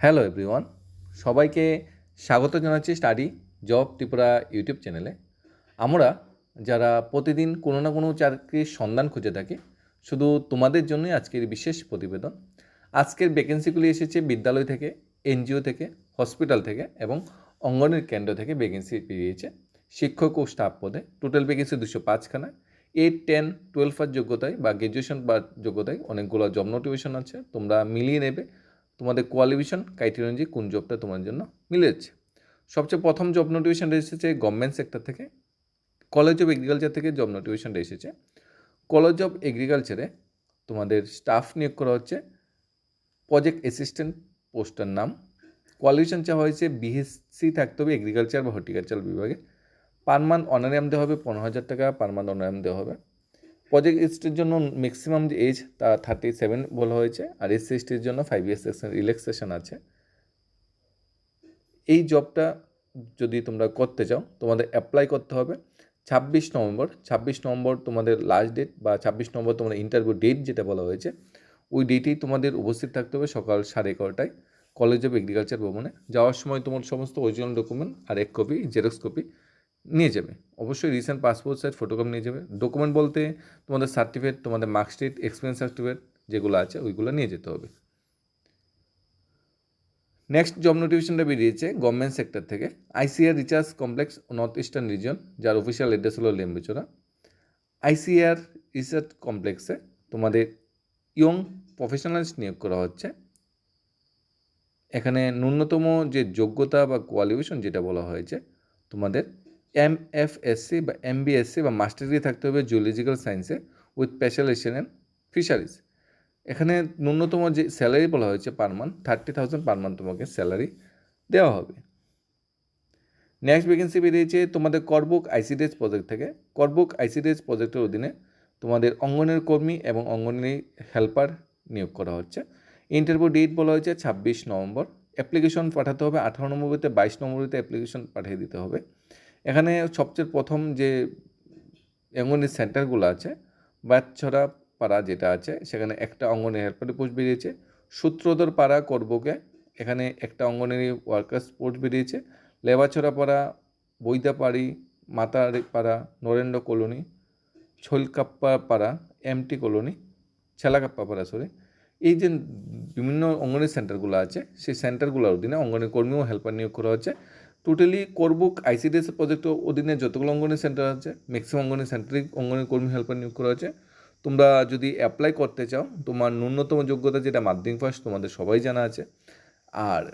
Hello everyone সবাইকে স্বাগত জানাচ্ছি স্টাডি জব ত্রিপুরা ইউটিউব চ্যানেলে আমরা যারা প্রতিদিন কোনো না কোনো চাকরির সন্ধান খুঁজে থাকি, শুধু তোমাদের জন্যই আজকের বিশেষ প্রতিবেদন। আজকের ভ্যাকেন্সিগুলি এসেছে বিদ্যালয় থেকে, এনজিও থেকে হসপিটাল থেকে এবং অঙ্গনের কেন্দ্র থেকে ভ্যাকেন্সি পেরিয়েছে। শিক্ষক ও স্টাফ পদে। টোটাল ভ্যাকেন্সি দুশো পাঁচখানা। এইট টেন টুয়েলভ যোগ্যতায় বা গ্র্যাজুয়েশন বা যোগ্যতায় অনেকগুলো জব নোটিফিকেশন আছে। তোমরা মিলিয়ে নেবে। তোমাদের কোয়ালিফিকেশন ক্রাইটেরিয়া অনুযায়ী কোন জবটা তোমার জন্য মিলে যাচ্ছে। সবচেয়ে প্রথম জব নোটিফিকেশনটা এসেছে গভর্নমেন্ট সেক্টর থেকে কলেজ অফ এগ্রিকালচার থেকে জব নোটিফিকেশনটা এসেছে। কলেজ অফ এগ্রিকালচারে তোমাদের স্টাফ নিয়োগ করা হচ্ছে প্রজেক্ট অ্যাসিস্ট্যান্ট পোস্টার নাম। কোয়ালিফিকেশন চাওয়া হয়েছে বিএসসি থাকতে হবে এগ্রিকালচার বা হর্টিকালচার বিভাগে। পার মান্থ অনারিয়াম দেওয়া হবে পনেরো হাজার টাকা পার মান্থ অনারিয়াম দেওয়া হবে। প্রজেক্ট এসটির জন্য ম্যাক্সিমাম যে এজ তা থার্টি সেভেন বলা হয়েছে, আর এসসি এসটির জন্য ফাইভ ইয়ার্স রিল্যাক্সেশন আছে। এই জবটা যদি তোমরা করতে চাও, তোমাদের অ্যাপ্লাই করতে হবে। ছাব্বিশ নভেম্বর ছাব্বিশ নভেম্বর তোমাদের লাস্ট ডেট বা ছাব্বিশ নভেম্বর তোমাদের ইন্টারভিউ ডেট যেটা বলা হয়েছে, ওই ডেটেই তোমাদের উপস্থিত থাকতে হবে সকাল সাড়ে এগারোটায় কলেজ অফ এগ্রিকালচার ভবনে। যাওয়ার সময় তোমার সমস্ত অরিজিনাল ডকুমেন্ট আর এক কপি জেরক্স কপি নিয়ে যাবে। অবশ্যই রিসেন্ট পাসপোর্ট সাইজ ফটোকপি নিয়ে যাবে। ডকুমেন্ট বলতে তোমাদের সার্টিফিকেট তোমাদের মার্কশিট এক্সপিরিয়েন্স সার্টিফিকেট যেগুলো আছে, ওইগুলো নিয়ে যেতে হবে। নেক্সট জব নোটিফিকেশনটা বেরিয়েছে গভর্নমেন্ট সেক্টর থেকে। ICR research complex North Eastern region যার অফিসিয়াল অ্যাড্রেস হলো লেম্বুচোরা আইসিআর রিসার্চ কমপ্লেক্সে তোমাদের ইয়ং প্রফেশনালস নিয়োগ করা হচ্ছে। এখানে ন্যূনতম যে যোগ্যতা বা কোয়ালিফিকেশন যেটা বলা হয়েছে, তোমাদের এম এফ এসসি বা এম বিএসসি বা মাস্টার ডিগ্রি থাকতে হবে জুলজিক্যাল সায়েন্সে উইথ স্পেশালাইজেশন ইন ফিশারিজ এখানে ন্যূনতম যে স্যালারি বলা হয়েছে per month thirty thousand per month তোমাকে স্যালারি দেওয়া হবে। নেক্সট ভ্যাকেন্সি বেরিয়েছে তোমাদের করবুক আইসিডিএস প্রজেক্ট থেকে। করবুক আইসিডিএস প্রজেক্টের অধীনে তোমাদের অঙ্গনের কর্মী এবং অঙ্গনের হেল্পার নিয়োগ করা হচ্ছে। ইন্টারভিউ ডেট বলা হয়েছে ছাব্বিশ নভেম্বর। অ্যাপ্লিকেশন পাঠাতে হবে আঠারো নম্বরতে বাইশ নম্বরতে অ্যাপ্লিকেশন পাঠিয়ে দিতে হবে। এখানে সবচেয়ে প্রথম যে অঙ্গনের সেন্টারগুলো আছে বাচ্চারা পাড়া যেটা আছে, সেখানে একটা অঙ্গনের হেল্পারের পোস্ট বেরিয়েছে। সূত্রধর পাড়া করবকে, এখানে একটা অঙ্গনেরই ওয়ার্কার্স পোস্ট বেরিয়েছে। লেবাছড়া পাড়া, বৈদাপাড়ি, মাতার পাড়া, নরেন্দ্র কলোনি, ছলকাপ্পা পাড়া, এমটি কলোনি, ছেলাকাপ্পা পাড়া সরি এই যে বিভিন্ন অঙ্গনের সেন্টারগুলো আছে, সেই সেন্টারগুলোর অধীনে অঙ্গনের কর্মী ও হেল্পার নিয়োগ করা হচ্ছে। টোটালি করবুক আইসিডিএস প্রজেক্ট অধীনে যতগুলো অঙ্গনের সেন্টার আছে ম্যাক্সিমাম অঙ্গনের সেন্টারে অঙ্গনের কর্মী হেল্পার নিয়োগ করা হচ্ছে তোমরা যদি অ্যাপ্লাই করতে চাও, তোমার ন্যূনতম যোগ্যতা যেটা মাধ্যমিক পাস তোমাদের সবাই জানা আছে। আর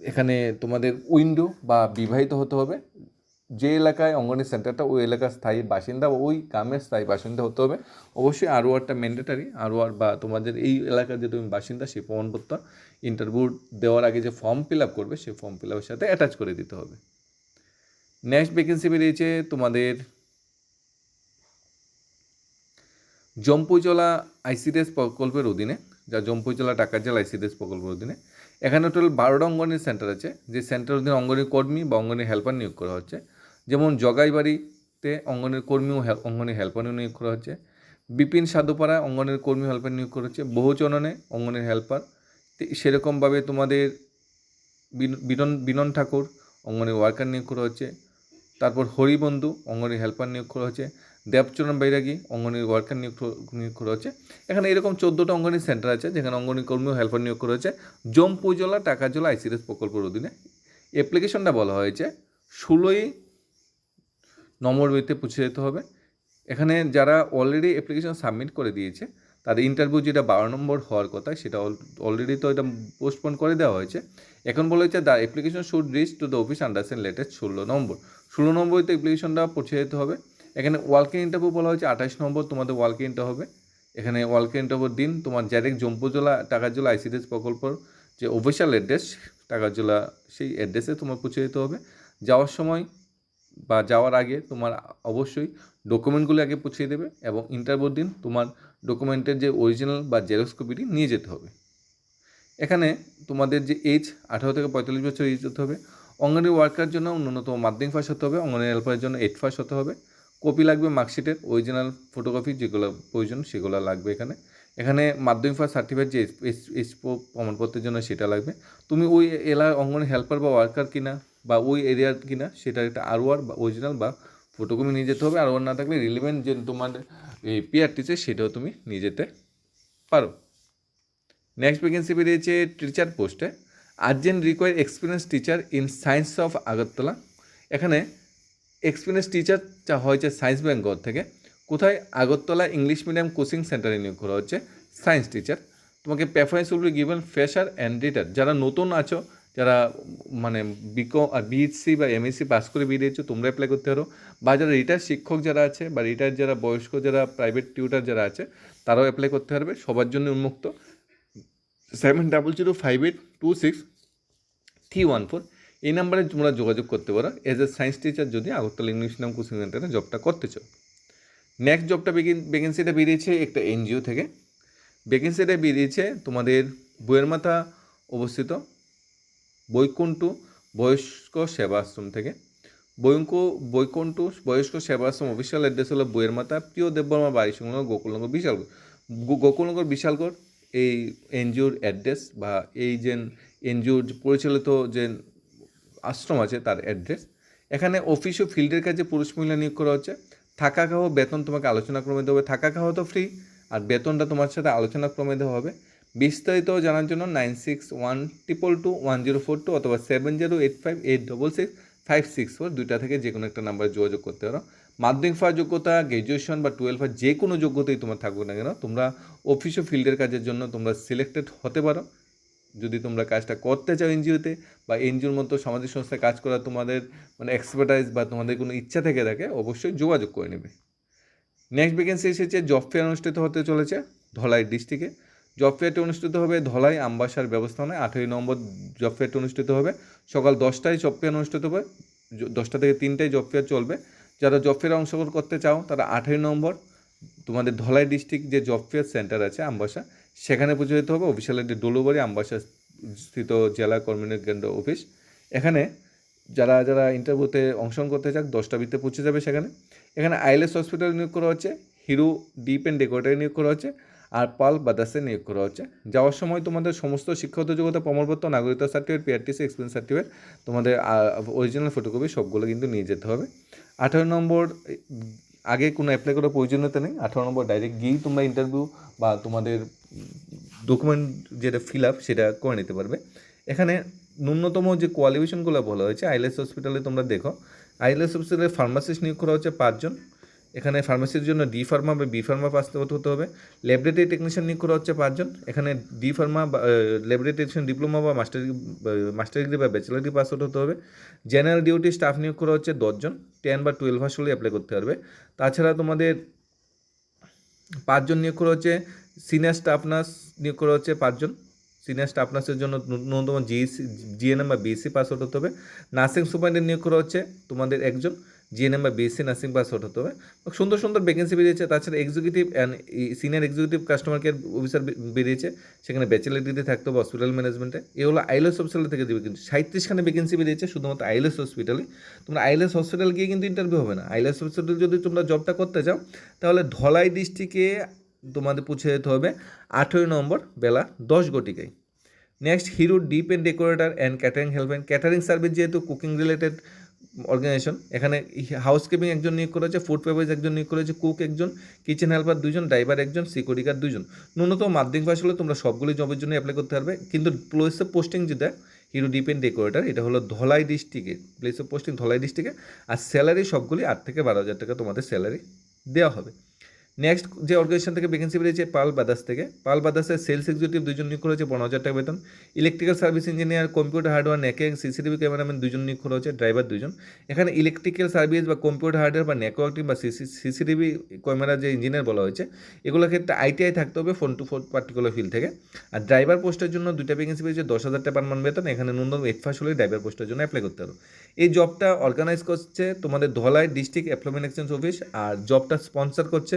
এখানে তোমাদের উইন্ডো বা বিবাহিত হতে হবে। যে এলাকায় অঙ্গনের সেন্টারটা ওই এলাকার স্থায়ী বাসিন্দা বা ওই গ্রামের স্থায়ী বাসিন্দা হতে হবে। অবশ্যই আরও একটা ম্যান্ডেটারি আর বা তোমাদের এই এলাকার যে তুমি বাসিন্দা, সেই প্রমাণপত্র ইন্টারভিউ দেওয়ার আগে যে ফর্ম ফিল আপ করবে, সেই ফর্ম ফিল আপের সাথে অ্যাটাচ করে দিতে হবে। নেক্সট ভ্যাকেন্সি বেরিয়েছে তোমাদের জম্পুজলা আইসিডিএস প্রকল্পের অধীনে, যা জম্পুজলা টাকার জেলা আইসিডিএস প্রকল্পের অধীনে। এখানে টোটাল বারোটা অঙ্গনের সেন্টার আছে, যে সেন্টার অধীনে অঙ্গনের কর্মী বা অঙ্গনের হেল্পার নিয়োগ করা হচ্ছে। যেমন জগাইবাড়িতে অঙ্গনের কর্মী ও অঙ্গনের হেল্পার নিয়োগ করা হচ্ছে। বিপিন সাধুপাড়া অঙ্গনের কর্মী হেল্পার নিয়োগ করা হচ্ছে। বহুচননে অঙ্গনের হেল্পার সেরকমভাবে তোমাদের বিনন বিনন ঠাকুর, অঙ্গনের ওয়ার্কার নিয়োগ করা হচ্ছে। তারপর হরিবন্ধু, অঙ্গনের হেল্পার নিয়োগ করা হচ্ছে। দেবচরণ বৈরাগী, অঙ্গনের ওয়ার্কার নিয়োগ নিয়োগ করা হচ্ছে। এখানে এরকম চোদ্দোটা অঙ্গনী সেন্টার আছে, যেখানে অঙ্গনী কর্মী হেল্পার নিয়োগ করা হচ্ছে। জম্পুজলা, টাকাজলা, আইসিডিএস প্রকল্পের অধীনে। অ্যাপ্লিকেশনটা বলা হয়েছে, ষোলোই নম্বর বইতে পৌঁছে যেতে হবে। এখানে যারা অলরেডি অ্যাপ্লিকেশন সাবমিট করে দিয়েছে তাদের ইন্টারভিউ যেটা বারো নম্বর হওয়ার কথা, সেটা অলরেডি তো এটা পোস্টপোন করে দেওয়া হয়েছে। এখন বলা হয়েছে the application should reach to the office understand latest ষোলো নম্বর। ষোলো নম্বরতে অ্যাপ্লিকেশনটা পৌঁছে যেতে হবে। এখানে ওয়ালকে ইন্টারভিউ বলা হয়েছে আঠাশ নম্বর, তোমাদের ওয়ালকে ইন্টার হবে। এখানে ওয়ালকে ইন্টারভিউর দিন, তোমার ডাইরেক্ট জম্পুজলা টাকারজলা আইসিডিএস প্রকল্পর যে অফিসিয়াল অ্যাড্রেস টাকারজলা সেই অ্যাড্রেসে তোমার পৌঁছে যেতে হবে। যাওয়ার সময় বা যাওয়ার আগে তোমার অবশ্যই ডকুমেন্টগুলো আগে পৌঁছে দেবে এবং ইন্টারভিউর দিন, তোমার ডকুমেন্টের যে অরিজিনাল বা জেরক্স কপিটি নিয়ে যেতে হবে। এখানে তোমাদের যে এজ আঠারো থেকে পঁয়তাল্লিশ বছর এজ হতে হবে। অঙ্গনওয়াড়ি ওয়ার্কার জন্য ন্যূনতম মাধ্যমিক পাস হতে হবে অঙ্গনওয়াড়ি হেল্পারের জন্য এইট পাস হতে হবে। কপি লাগবে মার্কশিটের অরিজিনাল ফটোকপি যেগুলো প্রয়োজন সেগুলো লাগবে এখানে। এখানে মাধ্যমিক পাস সার্টিফিকেট যে এসপো প্রমাণপত্রের জন্য সেটা লাগবে। তুমি ওই এলাকার অঙ্গনের হেল্পার বা ওয়ার্কার কিনা বা ওই এরিয়ার কিনা সেটা একটা আরওয়ার বা অরিজিনাল বা ফটোকপি নিয়ে যেতে হবে, আর ওর না থাকলে রিলেভেন্ট যে তোমার, এই পিআরটিসে সেটাও তুমি নিয়ে যেতে পারো। নেক্সট ভ্যাকেন্সি বেরিয়েছে টিচার পোস্টে urgent require experience teacher in science of Agartala এখানে এক্সপিরিয়েন্স টিচার যা হয়েছে সায়েন্স ব্যাঙ্গর থেকে। কোথায়? আগরতলা ইংলিশ মিডিয়াম কোচিং সেন্টারে নিয়োগ করা হচ্ছে সায়েন্স টিচার তোমাকে preference will given fresher and retired যারা নতুন আছো যারা মানে বিকো আর বিএসসি বা এমএসসি পাস করে বেরিয়েছো তোমরা অ্যাপ্লাই করতে পারো। বা যারা রিটায়ার শিক্ষক যারা আছে, বা রিটায়ার যারা বয়স্ক, যারা প্রাইভেট টিউটার যারা আছে, তারাও অ্যাপ্লাই করতে পারবে। সবার জন্য উন্মুক্ত। Seven double zero five eight two six three one four এই নাম্বারে তোমরা যোগাযোগ করতে পারো। এজ এ সায়েন্স টিচার যদি আগরতলা ইংলিশ নাম কোচিং সেন্টারে জবটা করতে চাও। নেক্সট জবটা ভ্যাকেন্সিটা বেরিয়েছে একটা এনজিও থেকে। ভ্যাকেন্সিটা বেরিয়েছে তোমাদের বইয়ের মাথা অবস্থিত। বৈকুণ্ঠ বয়স্ক সেবাশ্রম থেকে। বৈঙ্ক বৈকুণ্ঠ বয়স্ক সেবাশ্রম অফিসিয়াল অ্যাড্রেস হলো বইয়ের মাথা প্রিয় দেববর্মা বাড়ি সংলগ্ন গোকুলনগর বিশালগড়। গোকুলনগর বিশালগড় এই এনজিওর অ্যাড্রেস বা এই যে এনজিওর পরিচালিত যে আশ্রম আছে তার অ্যাড্রেস এখানে অফিস ও ফিল্ডের কাজে পুরুষ মহিলা নিয়োগ করা হচ্ছে। থাকা খাওয়া বেতন তোমাকে আলোচনা ক্রমে হবে। থাকা খাওয়া তো ফ্রি আর বেতনটা তোমার সাথে আলোচনা ক্রমে দেওয়া হবে। বিস্তারিত জানার জন্য nine six one triple two one zero four two অথবা seven zero eight five eight double six five six four দুইটা থেকে যে কোনো একটা নাম্বারে যোগাযোগ করতে পারো। মাধ্যমিক পাওয়ার যোগ্যতা গ্র্যাজুয়েশন বা টুয়েলভ যে কোনো যোগ্যতাই তোমার থাকবে না কেন, তোমরা অফিস ও ফিল্ডের কাজের জন্য তোমরা সিলেক্টেড হতে পারো। যদি তোমরা কাজটা করতে চাও এনজিওতে বা এনজিওর মতো সামাজিক সংস্থায় কাজ করা তোমাদের মানে এক্সপার্টাইজ বা তোমাদের কোনো ইচ্ছা থেকে থাকে, অবশ্যই যোগাযোগ করে নেবে। নেক্সট ভ্যাকেন্সি এসেছে জব ফেয়ার অনুষ্ঠিত হতে চলেছে ধলাই ডিস্ট্রিক্টে জব ফেয়ারটি অনুষ্ঠিত হবে ধলাই আমবাসার ব্যবস্থাপনায়। আঠেরোই নম্বর জব ফেয়ারটি অনুষ্ঠিত হবে। সকাল দশটায় জব ফেয়ার অনুষ্ঠিত হবে। দশটা থেকে তিনটায় জব ফেয়ার চলবে। যারা জব ফেয়ারে অংশগ্রহণ করতে চাও, তারা আঠেরোই নম্বর তোমাদের ধলাই ডিস্ট্রিক্ট যে জব ফেয়ার সেন্টার আছে আমবাসা, সেখানে পুজো যেতে হবে। অফিসিয়াল একটি ডোলুবাড়ি আমবাসা স্থিত জেলা কর্মীর কেন্দ্র অফিস। এখানে যারা যারা ইন্টারভিউতে অংশগ্রহণ করতে চাক, দশটা ভিতরে পৌঁছে যাবে সেখানে। এখানে আইএলএস হসপিটাল নিয়োগ করা হচ্ছে। হিরো ডিপ অ্যান্ড ডেকোরেটার নিয়োগ করা হচ্ছে। আর পাল বাদাসে নিয়োগ করা হচ্ছে যাওয়ার সময় তোমাদের সমস্ত শিক্ষাগত যোগ্যতা, প্রমাণপত্র, নাগরিকতা সার্টিফিকেট পিআরটিসি এক্সপিরিয়েন্স সার্টিফিকেট তোমাদের অরিজিনাল ফটোকপি সবগুলো কিন্তু নিয়ে যেতে হবে। আঠারো নম্বর, আগে কোনো অ্যাপ্লাই করার প্রয়োজনীয়তা নেই। আঠারো নম্বর ডাইরেক্ট গিয়েই তোমরা ইন্টারভিউ বা তোমাদের ডকুমেন্ট যেটা ফিল আপ সেটা করে নিতে পারবে। এখানে ন্যূনতম যে কোয়ালিফিকেশনগুলো বলা হয়েছে আইলেস হসপিটালে তোমরা দেখো। আইলেস হসপিটালে ফার্মাসিস্ট নিয়োগ করা হচ্ছে পাঁচজন। এখানে ফার্মাসির জন্য ডি ফার্মা বা বি ফার্মা পাস হতে হবে। ল্যাবরেটরি টেকনিশিয়ান নিয়োগ করা হচ্ছে পাঁচজন। এখানে ডি ফার্মা বা ল্যাবরেটরি টেকনিশিয়ান ডিপ্লোমা বা মাস্টার মাস্টার ডিগ্রি বা ব্যাচেলার ডিগ্রি পাস হতে হবে। জেনারেল ডিউটি স্টাফ নিয়োগ করা হচ্ছে দশজন। টেন বা টুয়েলভ আসলে অ্যাপ্লাই করতে পারবে। তাছাড়া তোমাদের পাঁচজন নিয়োগ করা হচ্ছে। সিনিয়র স্টাফ নার্স নিয়োগ করা হচ্ছে পাঁচজন। সিনিয়র স্টাফ নার্সের জন্য ন্যূনতম জিএসসি জিএনএম বা বিএসসি পাস হতে হবে। নার্সিং সুপারিনটেন্ডেন্ট নিয়োগ করা হচ্ছে তোমাদের একজন। জিএনএম বা বিএসসি নার্সিং পাস আউট হতে হবে। সুন্দর সুন্দর ভ্যাকেন্সি বেরিয়েছে, তাছাড়া executive and senior executive customer care officer বেরিয়েছে, সেখানে ব্যাচেলার ডিগ্রি থাকতে হবে হসপিটাল ম্যানেজমেন্টে এগুলো আইলেস হসপিটাল থেকে দেবে কিন্তু সাঁত্রিশখানে ভ্যাকেন্সি বেরিয়েছে, শুধুমাত্র আইলেস হসপিটালে তোমরা আইলেস হসপিটাল গিয়ে কিন্তু ইন্টারভিউ হবে না। আইলেস হসপিটাল যদি তোমরা জবটা করতে চাও, তাহলে ধলাই ডিস্ট্রিক্টে তোমাদের পৌঁছে যেতে হবে আঠেরোই নম্বর বেলা দশ ঘটিকায় next Hero Deep and decorator and catering হেল্পেন catering service যেহেতু কুকিং রিলেটেড অর্গানাইজেশন। এখানে হাউসকিপিং একজন নিয়োগ করা হয়েছে ফুড পেপার্স একজন নিয়োগ করেছে, কুক একজন, কিচেন হেল্পার দুজন, ড্রাইভার একজন, সিকিউরিটি গার্ড দুজন। ন্যূনতম মাধ্যমিক পাস হলে তোমরা সবগুলি জবের জন্য অ্যাপ্লাই করতে পারবে। কিন্তু প্লেস অফ পোস্টিং যেটা হিরো ডিপেন্ড ডেকোরেটার এটা হলো ধলাই ডিস্ট্রিক্টে প্লেস অফ পোস্টিং ধলাই ডিস্ট্রিক্টে আর স্যালারি সবগুলি আট থেকে বারো হাজার টাকা তোমাদের স্যালারি দেওয়া হবে। নেক্সট যে অর্গানাইজেশন থেকে ভ্যাকেন্সি বেরিয়েছে পাল বাদাস থেকে। পাল বাদাসের সেলস এক্সিকিউটিভ দুজন নিয়োগ করা হয়েছে পনেরো হাজার টাকা বেতন electrical service engineer computer hardware নেকে সিসিটিভি ক্যামেরাম্যান দুজন নিয়োগ করা হচ্ছে ড্রাইভার দুজন এখানে ইলেকট্রিক্যাল সার্ভিস বা কম্পিউটার হার্ডওয়্যার বা নেটওয়ার্কিং বা সিসিটিভি ক্যামেরা যে ইঞ্জিনিয়ার বলা হয়েছে, এগুলোর ক্ষেত্রে আইটিআই থাকতে হবে phone two four particular field থেকে। আর ড্রাইভার পোস্টের জন্য দুইটা ভ্যাকেন্সি পেয়েছে দশ হাজার টাকা পার মান বেতন। এখানে ন্যূনতম এইট ফার্স্ট হলে ড্রাইভার পোস্টের জন্য অ্যাপ্লাই করতে হবে। এই জবটা অর্গানাইজ করছে তোমাদের Dhalai district employment exchange office আর জবটা স্পন্সর করছে।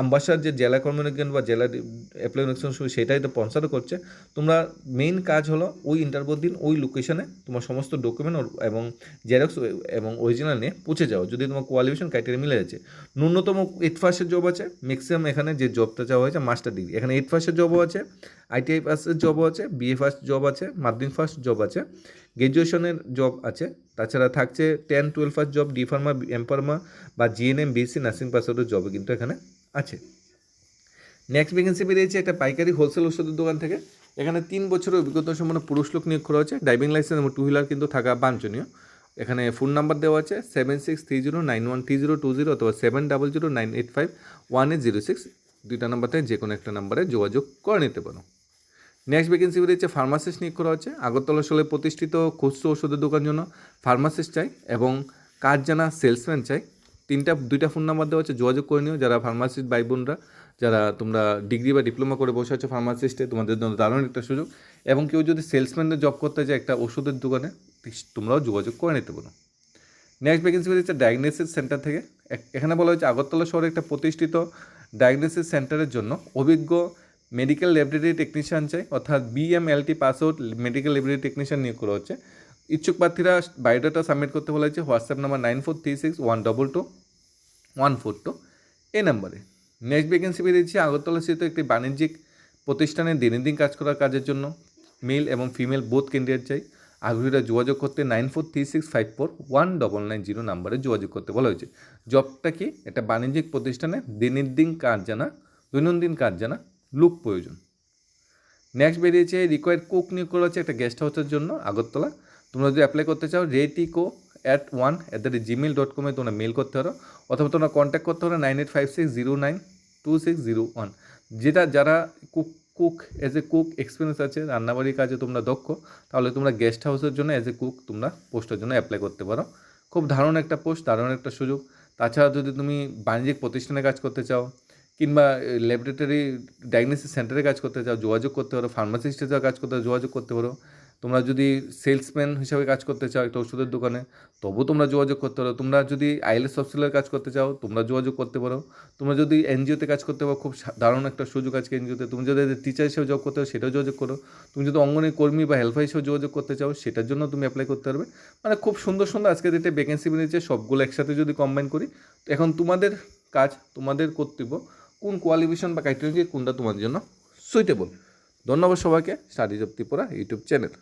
আম্বাসার যে জেলা কমিউনিকেশন বা জেলা এমপ্লয়মেন্ট এক্সচেঞ্জ অফিস সেটাই তো স্পন্সারও করছে। তোমরা মেইন কাজ হলো ওই ইন্টারভিউ দিন, ওই লোকেশনে তোমার সমস্ত ডকুমেন্ট এবং জেরক্স এবং অরিজিনাল নিয়ে পৌঁছে যাও। যদি তোমার কোয়ালিফিকেশন ক্রাইটেরিয়া মিলে যাচ্ছে। ন্যূনতম এইট ফার্স্টের জব আছে ম্যাক্সিমাম এখানে যে জবটা চাওয়া হয়েছে মাস্টার ডিগ্রি এখানে এইট ফার্স্টের জবও আছে আইটিআই পাসের জবও আছে বিএ ফার্স্ট জব আছে, মাধ্যমিক ফার্স্ট জব আছে। গ্র্যাজুয়েশনের জব আছে। তাছাড়া থাকছে ten twelve first job D pharma M pharma বা জিএনএম বিএসসি নার্সিং পাসেরও জবও কিন্তু এখানে আছে। নেক্সট ভ্যাকেন্সি বেরিয়েছে একটা পাইকারি হোলসেল ওষুধের দোকান থেকে। এখানে তিন বছরের অভিজ্ঞতা সম্পন্ন পুরুষ লোক নিয়োগ করা হচ্ছে ড্রাইভিং লাইসেন্স এবং টু হুইলার কিন্তু থাকা বাঞ্ছনীয়। এখানে ফোন নাম্বার দেওয়া আছে seven six three zero nine one three zero two zero অথবা seven double zero nine eight five one eight zero six দুইটা নাম্বার থেকে যে কোনো একটা নাম্বারে যোগাযোগ করে নিতে পারো। নেক্সট ভ্যাকেন্সি বেরিয়েছে ফার্মাসিস্ট নিয়োগ করা হচ্ছে। আগরতলা শহরে প্রতিষ্ঠিত খুচরো ওষুধের দোকান জন্য ফার্মাসিস্ট চাই এবং কাজ জানা সেলসম্যান চাই। তিনটা, দুইটা ফোন নাম্বার দেওয়া হচ্ছে যোগাযোগ করে নিও। যারা ফার্মাসিস্ট ভাই বোনরা, যারা তোমরা ডিগ্রি বা ডিপ্লোমা করে বসে আছো ফার্মাসিস্টে তোমাদের জন্য দারুণ একটা সুযোগ। এবং কেউ যদি সেলসম্যানদের জব করতে চায় একটা ওষুধের দোকানে তোমরাও যোগাযোগ করে নিতে পারো। নেক্সট ভ্যাকেন্সি বেরিয়েছে ডায়াগনোসিস সেন্টার থেকে। এখানে বলা হয়েছে আগরতলা শহরে একটা প্রতিষ্ঠিত ডায়াগনোসিস সেন্টারের জন্য অভিজ্ঞ মেডিকেল ল্যাবরেটরি টেকনিশিয়ান চাই অর্থাৎ BMLT pass out medical laboratory technician নিয়োগ করা হচ্ছে ইচ্ছুক প্রার্থীরা বায়োডাটা সাবমিট করতে বলা হয়েছে WhatsApp number nine four three six one double two one four two এই নাম্বারে নেক্সট ভ্যাকেন্সি বেরিয়েছে আগরতলা স্থিত একটি বাণিজ্যিক প্রতিষ্ঠানে দিনের দিন কাজ করার কাজের জন্য মেল এবং ফিমেল বোথ ক্যান্ডিডেট চাই আগ্রহীরা যোগাযোগ করতে nine four three six five four one double nine zero নাম্বারে যোগাযোগ করতে বলা হয়েছে জবটা কি একটা বাণিজ্যিক প্রতিষ্ঠানে দিনের দিন কাজ জানা দৈনন্দিন কাজ জানা লুক প্রয়োজন। নেক্সট বেরিয়েছে রিকোয়ার্ড কুক নিয়োগ করা হচ্ছে একটা গেস্ট হাউসের জন্য, আগরতলা। তোমরা যদি অ্যাপ্লাই করতে চাও রেটিকো at one at the rate Gmail dot কমে তোমরা মেল করতে পারো, অথবা তোমরা কন্ট্যাক্ট করতে পারো nine eight five six zero nine two six zero one যেটা যারা cook cook as a cook experience আছে, রান্নাবাড়ির কাজে তোমরা দক্ষ, তাহলে তোমরা গেস্ট হাউসের জন্য এজ এ কুক তোমরা পোস্টের জন্য অ্যাপ্লাই করতে পারো। খুব দারুণ একটা পোস্ট দারুণ একটা সুযোগ। তাছাড়া যদি তুমি বাণিজ্যিক প্রতিষ্ঠানে কাজ করতে চাও কিংবা ল্যাবরেটরি ডায়াগনোসিস সেন্টারে কাজ করতে চাও, যোগাযোগ করতে পারো ফার্মাসিস্টে যাও কাজ করতে যোগাযোগ করতে পারো। তোমরা যদি সেলসম্যান হিসাবে কাজ করতে চাও একটা ওষুধের দোকানে তবু তোমরা যোগাযোগ করতে পারো। তোমরা যদি আইএলএস অফিসারের কাজ করতে চাও, তোমরা যোগাযোগ করতে পারো। তোমরা যদি এনজিওতে কাজ করতে পারো, খুব দারুণ একটা সুযোগ আজকে এনজিওতে তুমি যদি টিচার হিসেবে জব করতে চাও, সেটাও যোগাযোগ করো। তুমি যদি অঙ্গনের কর্মী বা হেল্পার হিসেবে যোগাযোগ করতে চাও, সেটার জন্য তুমি অ্যাপ্লাই করতে পারবে। মানে খুব সুন্দর সুন্দর আজকে ডেটে ভ্যাকেন্সি বেরিয়েছে, সবগুলো একসাথে যদি কম্বাইন করি এখন তোমাদের কাজ, তোমাদের কর্তব্য কোন কোয়ালিফিকেশন বা ক্রাইটেরিয়া কোনটা তোমাদের জন্য সুইটেবল ধন্যবাদ সবাইকে studies of Tripura YouTube channel